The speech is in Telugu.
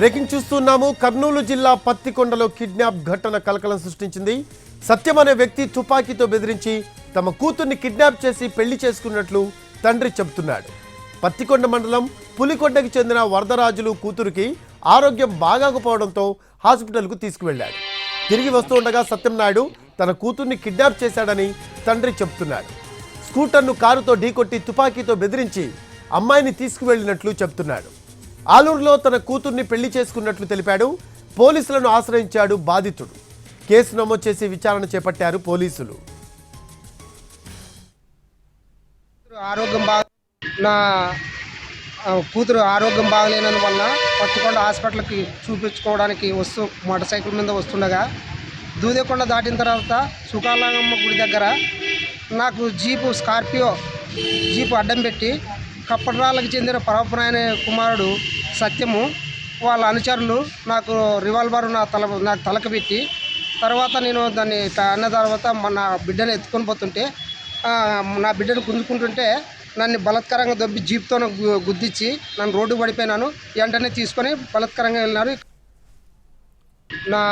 బ్రేకింగ్ చూస్తున్నాము. కర్నూలు జిల్లా పత్తికొండలో కిడ్నాప్ ఘటన కలకలం సృష్టించింది. సత్యం అనే వ్యక్తి తుపాకీతో బెదిరించి తమ కూతుర్ని కిడ్నాప్ చేసి పెళ్ళి చేసుకున్నట్లు తండ్రి చెబుతున్నాడు. పత్తికొండ మండలం పులికొండకి చెందిన వరదరాజులు కూతురికి ఆరోగ్యం బాగాకపోవడంతో హాస్పిటల్కు తీసుకువెళ్ళాడు తిరిగి వస్తుండగా సత్యం నాయుడు తన కూతుర్ని కిడ్నాప్ చేశాడని తండ్రి చెబుతున్నాడు. స్కూటర్ను కారుతో ఢీకొట్టి తుపాకీతో బెదిరించి అమ్మాయిని తీసుకువెళ్ళినట్లు చెబుతున్నాడు. ఆలూరులో తన కూతుర్ని పెళ్ళి చేసుకున్నట్లు తెలిపాడు. పోలీసులను ఆశ్రయించాడు బాధితుడు. కేసు నమోదు చేసి విచారణ చేపట్టారు పోలీసులు. ఆరోగ్యం బాగా నా కూతురు ఆరోగ్యం బాగలేనందువల్ల పట్టుకొండ హాస్పిటల్కి చూపించుకోవడానికి వస్తూ మోటార్ సైకిల్ మీద వస్తుండగా దూదేకొండ దాటిన తర్వాత సుకాలంగమ్మ గుడి దగ్గర నాకు జీపు స్కార్పియో జీపు అడ్డం పెట్టి కప్పట్రాళ్ళకి చెందిన పరవపురాయన కుమారుడు సత్యము వాళ్ళ అనుచరులు నాకు రివాల్వర్ నా తల నాకు తలకు పెట్టి తర్వాత నేను దాన్ని అన్న తర్వాత మా- నా బిడ్డను ఎత్తుకొని పోతుంటే నా బిడ్డను గుంజుకుంటుంటే నన్ను బలత్కరంగా దొబ్బి జీప్తో గుద్దిచ్చి నన్ను రోడ్డు పడిపోయినాను. వెంటనే తీసుకొని బలత్కరంగా వెళ్ళినారు. నా